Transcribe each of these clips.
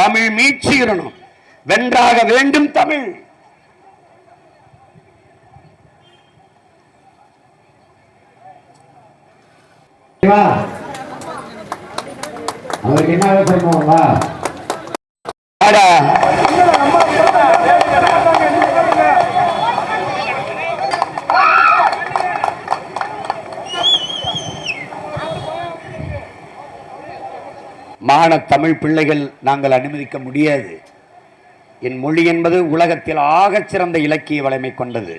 தமிழ் மீட்சியிடணும் வென்றாக வேண்டும் தமிழ். அவருக்கு என்ன விவசாயம் மாகாண தமிழ் பிள்ளைகள் நாங்கள் அனுமதிக்க முடியாது. என் மொழி என்பது உலகத்தில் ஆகச் சிறந்த இலக்கிய வளமை கொண்டது.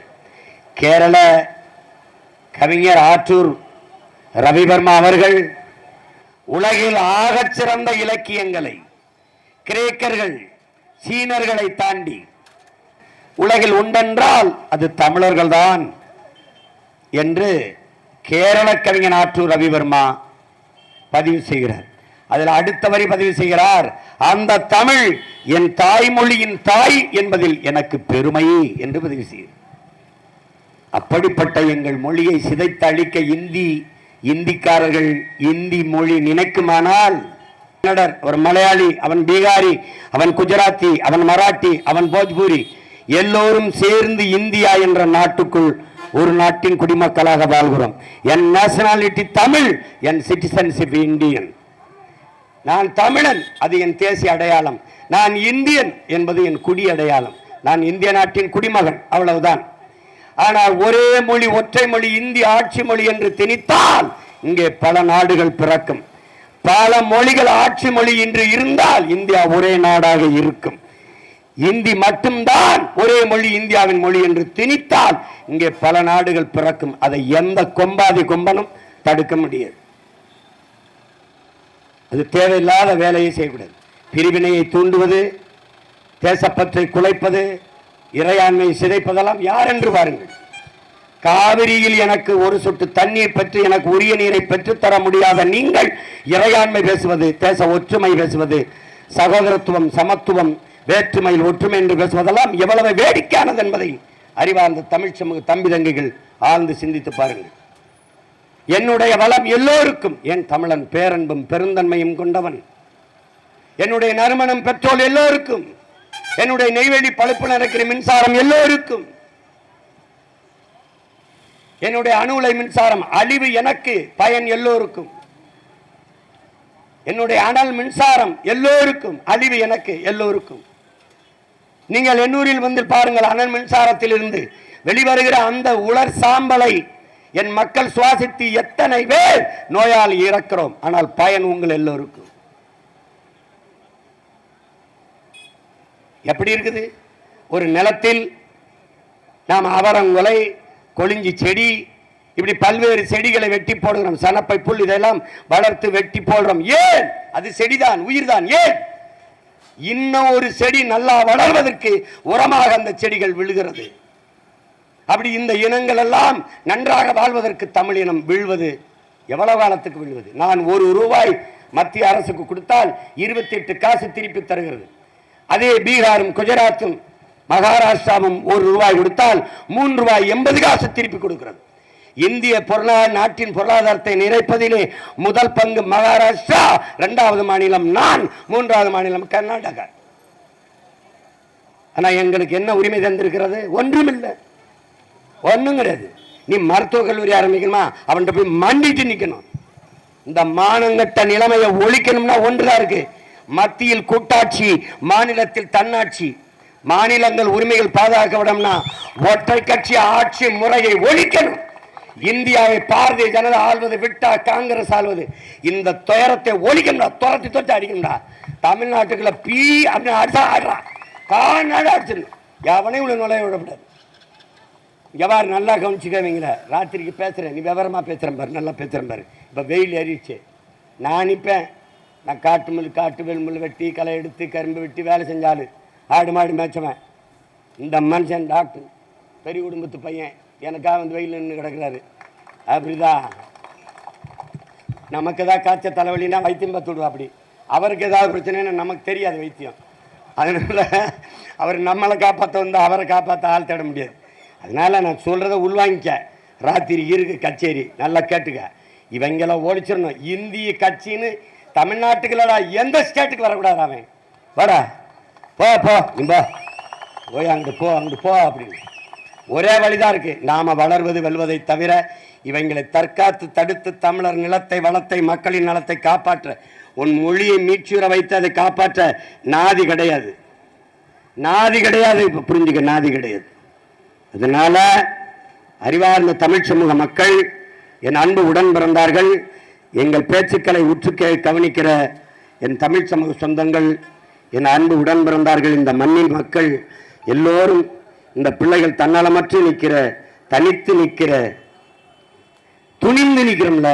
கேரள கவிஞர் ஆற்றூர் ரவிவர்மா அவர்கள் உலகில் ஆகச்சிறந்த இலக்கியங்களை கிரேக்கர்கள் சீனர்களை தாண்டி உலகில் உண்டென்றால் அது தமிழர்கள்தான் என்று கேரள கவிஞன் ஆற்றூர் ரவிவர்மா பதிவு செய்கிறார். அதில் அடுத்த வரி பதிவு செய்கிறார் அந்த தமிழ் என் தாய்மொழியின் தாய் என்பதில் எனக்கு பெருமை என்று பதிவு செய்கிறார். அப்படிப்பட்ட எங்கள் மொழியை சிதைத்து அழிக்க இந்தி இந்திக்காரர்கள் இந்தி மொழி நினைக்குமானால் கன்னடர் ஒரு மலையாளி அவன் பீகாரி அவன் குஜராத்தி அவன் மராட்டி அவன் போஜ்பூரி எல்லோரும் சேர்ந்து இந்தியா என்ற நாட்டுக்குள் ஒரு நாட்டின் குடிமக்களாக வாழ்கிறோம். என் நேஷனாலிட்டி தமிழ் என் சிட்டிசன்ஷிப் இந்தியன் நான் தமிழன் அது என் தேசிய அடையாளம். நான் இந்தியன் என்பது என் குடி அடையாளம். நான் இந்திய நாட்டின் குடிமகன் அவ்வளவுதான். ஆனால் ஒரே மொழி ஒற்றை மொழி இந்திய ஆட்சி மொழி என்று திணித்தால் இங்கே பல நாடுகள் பிறக்கும். பல மொழிகள் ஆட்சி மொழி இன்று இருந்தால் இந்தியா ஒரே நாடாக இருக்கும். இந்தி மட்டும்தான் ஒரே மொழி இந்தியாவின் மொழி என்று திணித்தால் இங்கே பல நாடுகள் பிறக்கும். அதை எந்த கொம்பாதி கொம்பனும் தடுக்க முடியாது. அது தேவையில்லாத வேலையை செய்யக்கூடாது. பிரிவினையை தூண்டுவது தேசப்பற்றை குலைப்பது இறையாண்மை சிதைப்பதெல்லாம் யார் என்று பாருங்கள். காவிரியில் எனக்கு ஒரு சொட்டு தண்ணீர் பெற்று எனக்கு உரிய நீரை பெற்றுத்தர முடியாத நீங்கள் இறையாண்மை பேசுவது தேச ஒற்றுமை பேசுவது சகோதரத்துவம் சமத்துவம் வேற்றுமையில் ஒற்றுமை என்று பேசுவதெல்லாம் எவ்வளவு வேடிக்கையானது என்பதை அறிவார்ந்த தமிழ் சமூக தம்பி தங்கைகள் ஆழ்ந்து சிந்தித்து பாருங்கள். என்னுடைய வளம் எல்லோருக்கும் என் தமிழன் பேரன்பும் பெருந்தன்மையும் கொண்டவன். என்னுடைய நறுமணம் பெட்ரோல் எல்லோருக்கும் என்னுடைய நெய்வேலி பழுப்பு நடக்கிற மின்சாரம் எல்லோருக்கும் என்னுடைய அணு உலை மின்சாரம் அழிவு எனக்கு பயன் எல்லோருக்கும். என்னுடைய அனல் மின்சாரம் எல்லோருக்கும் அழிவு எனக்கு எல்லோருக்கும். நீங்கள் எண்ணூரில் வந்து பாருங்கள் அனல் மின்சாரத்திலிருந்து வெளிவருகிற அந்த உலர் சாம்பலை என் மக்கள் சுவாசித்து எத்தனை பேர் நோயால் இறக்கிறோம். ஆனால் பயன் உங்கள் எல்லோருக்கும். எப்படி இருக்குது? ஒரு நிலத்தில் நாம் அவரங்குலை கொளிஞ்சி செடி இப்படி பல்வேறு செடிகளை வெட்டி போடுகிறோம். சனப்பை புல் இதெல்லாம் வளர்த்து வெட்டி போடுறோம் ஏன்? அது செடிதான் உயிர்தான். ஏன்? இன்னும் ஒரு செடி நல்லா வளர்வதற்கு உரமாக அந்த செடிகள் விழுகிறது. அப்படி இந்த இனங்கள் எல்லாம் நன்றாக வாழ்வதற்கு தமிழ் இனம் வீழ்வது எவ்வளவு காலத்துக்கு விழுவது? நான் ஒரு ரூபாய் மத்திய அரசுக்கு கொடுத்தால் இருபத்தி எட்டு காசு திருப்பி தருகிறது. அதே பீகாரும் குஜராத்தும் மகாராஷ்டிராவும் ஒரு ரூபாய் கொடுத்தால் மூன்று ரூபாய் எண்பது காசு திருப்பி கொடுக்கிறது. இந்திய பொருளாதார நாட்டின் பொருளாதாரத்தை நிறைப்பதிலே முதல் பங்கு மகாராஷ்டிரா இரண்டாவது மாநிலம் நான் மூன்றாவது மாநிலம் கர்நாடகா. ஆனால் எங்களுக்கு என்ன உரிமை தந்திருக்கிறது? ஒன்றுமில்லை. ஒண்ணும் கிடையாது நீ மருத்துவக் கல்லூரி ஆரம்பிக்கணுமா? அவன்கிட்ட போய் மண்டிட்டு நிக்கணும். இந்த மானங்கட்ட நிலைமையை ஒழிக்கணும்னா ஒன்றுதான் இருக்கு. மத்தியில் கூட்டாட்சி மாநிலத்தில் தன்னாட்சி. மாநிலங்கள் உரிமைகள் பாதுகாக்கப்படணும்னா ஒற்றை கட்சி ஆட்சி முறையை ஒழிக்கணும். இந்தியாவை பாரதிய ஜனதா ஆள்வது விட்டா காங்கிரஸ் ஆள்வது. இந்த துயரத்தை ஒழிக்கணும்டா. துரத்தி துரத்தி அடிக்கணும்டா. தமிழ்நாட்டுக்குள்ள பீ அப்படின்னு அடிச்சா ஆடுறா. காநாடு அடிச்சிடணும். எவனையும் உள்ள நுழைய விடக்கூடாது. எவ்வாறு நல்லா கவனிச்சுக்கவீங்கள ராத்திரிக்கு பேசுகிறேன் நீ விவரமாக பேசுகிறேன் பாரு. நல்லா பேசுகிறேன் பாரு. இப்போ வெயில் ஏறிடுச்சு. நான் நிற்பேன் நான் காட்டு முள் காட்டு வெள் முள் வெட்டி களை எடுத்து கரும்பு வெட்டி வேலை செஞ்சாலும் ஆடு மாடு மேய்ச்சவன். இந்த மனுஷன் டாக்டர். பெரிய குடும்பத்து பையன். எனக்காக வந்து வெயில் நின்று கிடக்கிறாரு. அப்படிதான். நமக்கு ஏதாவது காய்ச்ச தலைவலினா வைத்தியம் பார்த்து விடுவா அப்படி. அவருக்கு ஏதாவது பிரச்சனைன்னு நமக்கு தெரியாது வைத்தியம். அதனால் அவர் நம்மளை காப்பாற்ற வந்து அவரை காப்பாற்ற ஆள் தேட முடியாது. அதனால நான் சொல்கிறத உள்வாங்கிக்க. ராத்திரி இருக்கு கச்சேரி. நல்லா கேட்டுக்க. இவங்கெல்லாம் ஓடிச்சிடணும் இந்திய கட்சின்னு தமிழ்நாட்டுக்குள்ளடா எந்த ஸ்டேட்டுக்கு வரக்கூடாது அவன்? வாடா. போ போ. இம்பா போய் அங்கிட்டு போ அங்கிட்டு போ அப்படின்னு. ஒரே வழிதான் இருக்குது நாம் வளர்வது வெல்வதை தவிர இவங்களை தற்காத்து தடுத்து தமிழர் நிலத்தை வளத்தை மக்களின் நலத்தை காப்பாற்ற உன் மொழியை மீட்சியுற வைத்து அதை காப்பாற்ற நாதி கிடையாது. நாதி கிடையாது. இப்போ புரிஞ்சுக்க நாதி கிடையாது. அதனால் அறிவார்ந்த தமிழ் சமூக மக்கள் என் அன்பு உடன் பிறந்தார்கள் எங்கள் பேச்சுக்களை உற்று கவனிக்கிற என் தமிழ் சமூக சொந்தங்கள் என் அன்பு உடன் பிறந்தார்கள் இந்த மண்ணின் மக்கள் எல்லோரும் இந்த பிள்ளைகள் தன்னலமற்று நிற்கிற தனித்து நிற்கிற துணிந்து நிற்கிறோம்ல.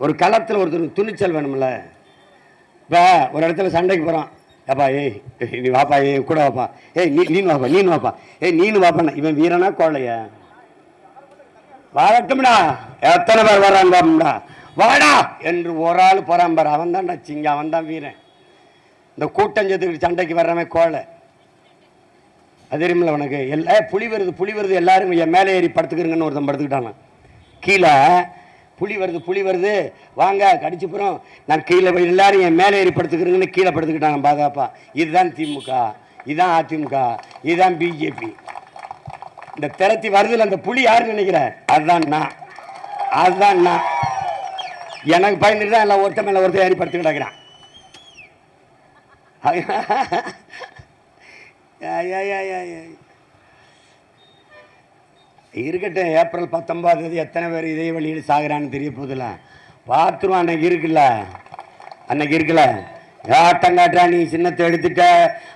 ஒரு களத்தில் ஒருத்தருக்கு துணிச்சல் வேணும்ல. இப்போ ஒரு இடத்துல சண்டைக்கு போகிறான் ஏப்பா ஏய் நீ வாப்பா ஏய் கூட வாப்பா. ஏய் நீ நீனு வாப்பா நீனு வாப்பா. ஏய் நீனு வாப்பாண்ணா இவன் வீரனா கோழையா? வரட்டும்டா எத்தனை பேர் வராங்கடா வாடா என்று ஒரு ஆள் பிறான்பார் அவன் தான்டா சிங்க அவன் தான் வீரன். இந்த கூட்டஞ்சத்துக்கு சண்டைக்கு வர்றவன் கோழை. அது தெரியுமில்ல உனக்கு? எல்லா புலி வருது புலி வருது எல்லாரும் என் மேலே ஏறி படுத்துக்கிறங்கன்னு ஒருத்தன் படுத்துக்கிட்டானா கீழே புலி வருது புலி வருது. வாங்க கடிச்சு போகிறோம் நான் கீழே போய் எல்லாரும் என் மேலே ஏறிப்படுத்துக்கிறேங்கன்னு கீழே படுத்துக்கிட்டாங்க பாதுகாப்பா இதுதான் திமுக. இதுதான் அதிமுக. இதுதான் பிஜேபி. இந்த திரத்தி வருதில் அந்த புலி யாருன்னு நினைக்கிற? அதுதான் நான். அதுதான் நான். எனக்கு பயந்துட்டு தான் எல்லாம் ஒருத்தன் மேலே ஒருத்தன் ஏறி படுத்து கிடக்குறான் ஐயா. இருக்கட்டும் ஏப்ரல் பத்தொன்பதாம் தேதி எத்தனை பேர் இதே வழியில் சாகுறான்னு தெரிய போதில்ல பார்த்துருவோம் அன்னைக்கு இருக்குல்ல? அன்னைக்கு இருக்குல்ல? ஆட்டம் காட்டுறா நீ சின்னத்தை எடுத்துட்ட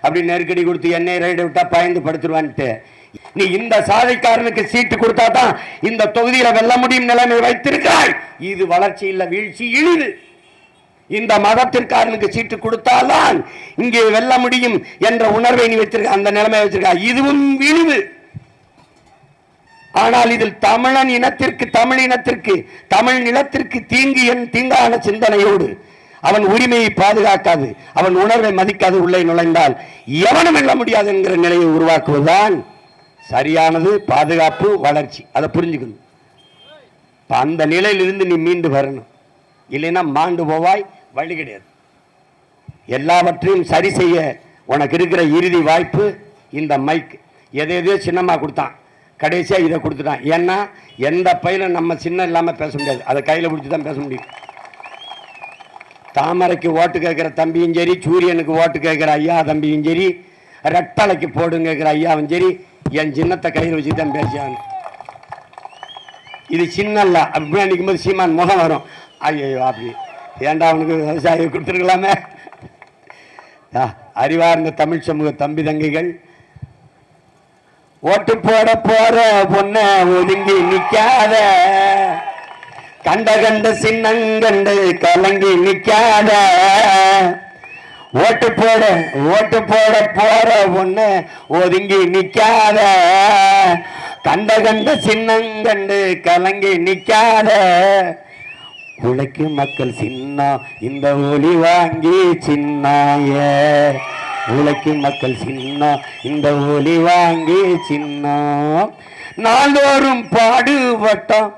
அப்படி நெருக்கடி கொடுத்து எண்ணெய் ரைடு விட்டா பயந்து படுத்துருவான்ட்டு. நீ இந்த சாதைக்காரனுக்கு சீட்டு கொடுத்தா தான் இந்த தொகுதியில வெல்ல முடியும் நிலைமை வைத்திருக்கிறாய். இது வளர்ச்சி இல்லை வீழ்ச்சி இழிவு. இந்த மதத்திற்காரனுக்கு சீட்டு கொடுத்தால்தான் இங்கே வெல்ல முடியும் என்ற உணர்வை நீ வச்சிருக்க அந்த நிலைமை வச்சிருக்க இதுவும் இழிவு. ஆனால் இதில் தமிழன் இனத்திற்கு தமிழ் இனத்திற்கு தமிழ் நிலத்திற்கு தீங்கு என் தீங்கான சிந்தனையோடு அவன் உரிமையை பாதுகாக்காது அவன் உணர்வை மதிக்காது உள்ளே நுழைந்தால் எவனும் வெல்ல முடியாது என்கிற நிலையை உருவாக்குவதுதான் சரியானது பாதுகாப்பு வளர்ச்சி. அதை புரிஞ்சுக்கணும். அந்த நிலையிலிருந்து நீ மீண்டு வரணும். இல்லைன்னா மாண்டு போவாய் வழி கிடையாது. எல்லாவற்றையும் சரி செய்ய உனக்கு இருக்கிற இறுதி வாய்ப்பு இந்த மைக் எதை எதையோ சின்னமாக கொடுத்தான். கடைசியா இதை கொடுத்துட்டான். ஏன்னா எந்த பையிலும் நம்ம சின்னம் இல்லாமல் பேச முடியாது. அதை கையில் பிடிச்சி தான் பேச முடியும். தாமரைக்கு ஓட்டு கேட்குற தம்பியும் சரி சூரியனுக்கு ஓட்டு கேட்குற ஐயா தம்பியும் சரி ரெட்டலைக்கு போடுங்க கேட்குற ஐயாவும் சரி என் சின்னத்தை கையில் வச்சு தான் பேசியான் இது சின்ன அப்படின்னு அப்படி போது சீமான் முகம் வரும். ஐயோ அப்படி. ஏண்டா அவனுக்கு விவசாயம் கொடுத்துருக்கலாமே? ஆ, அறிவார்ந்த தமிழ் சமூக தம்பி தங்கைகள் ஓட்டு போட போற பொண்ண ஒதுங்கி நிக்காத. கண்ட கண்ட சின்னங்கண்டு கலங்கி நிக்காத. ஓட்டு போட ஓட்டு போட போற பொண்ணு ஒதுங்கி நிக்காத. கண்ட கண்ட சின்னங்கண்டு கலங்கி நிக்காத. உழைக்கு மக்கள் சின்னம் இந்த ஒளி வாங்கி சின்னாய. உலகின் மக்கள் சின்ன இந்த ஒளி வாங்கி சின்ன. நாள்தோறும் பாடுபட்டோம்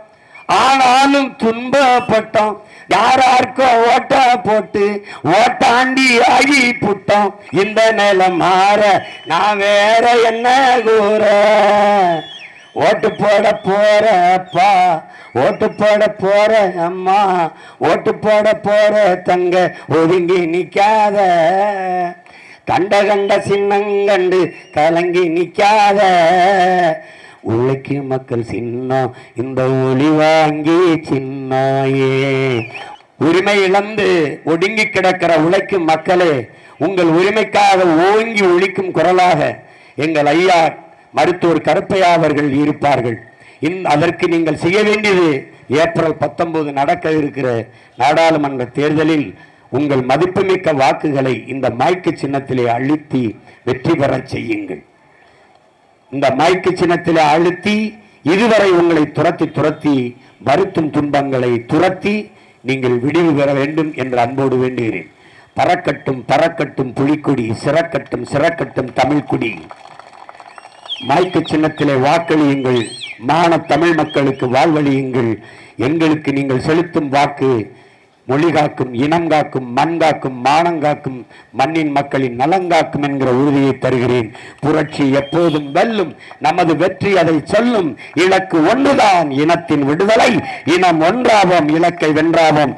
ஆனாலும் துன்பப்பட்டோம் யாராருக்கோ ஓட்ட போட்டு ஓட்டாண்டி ஆகி புட்டோம் இந்த நிலம் மாற நான் வேற என்ன கூற? ஓட்டு போட போறப்பா ஓட்டு போட போற அம்மா ஓட்டு போட போற தங்க ஒதுங்கி நிக்காத. கண்ட கண்ட சின்னங்கண்டு கலங்கி நிற்காத. உழைக்கும் மக்கள் சின்னம் இந்த ஒளி வாங்கி சின்னாயே. உரிமை இழந்து ஒடுங்கி கிடக்கிற உழைக்கும் மக்களே உங்கள் உரிமைக்காக ஓங்கி ஒழிக்கும் குரலாக எங்கள் ஐயா மருத்துவர் கருப்பையா அவர்கள் இருப்பார்கள். இன் அதற்கு நீங்கள் செய்ய வேண்டியது ஏப்ரல் பத்தொன்பது நடக்க இருக்கிற நாடாளுமன்ற தேர்தலில் உங்கள் மதிப்புமிக்க வாக்குகளை இந்த மாய்க்கு சின்னத்திலே அழுத்தி வெற்றி பெறச் செய்யுங்கள். இந்த மாய்க்கு சின்னத்திலே அழுத்தி இதுவரை உங்களை துரத்தி துரத்தி வருத்தும் துன்பங்களை துரத்தி நீங்கள் விடிவு பெற வேண்டும் என்று அன்போடு வேண்டுகிறேன். பறக்கட்டும் பறக்கட்டும் புலிக்குடி சிறக்கட்டும் சிறக்கட்டும் தமிழ்குடி மாய்க்கு சின்னத்திலே வாக்களியுங்கள். மான தமிழ் மக்களுக்கு வாழ்வழியுங்கள். எங்களுக்கு நீங்கள் செலுத்தும் வாக்கு மொழி காக்கும் இனம் காக்கும் மண் காக்கும் மானம் காக்கும் மண்ணின் மக்களின் நலங்காக்கும் என்கிற உறுதியை தருகிறேன். புரட்சி எப்போதும் வெல்லும் நமது வெற்றி அதை சொல்லும். இலக்கு ஒன்றுதான் இனத்தின் விடுதலை இனம் ஒன்றாவோம் இலக்கை வென்றாவோம்.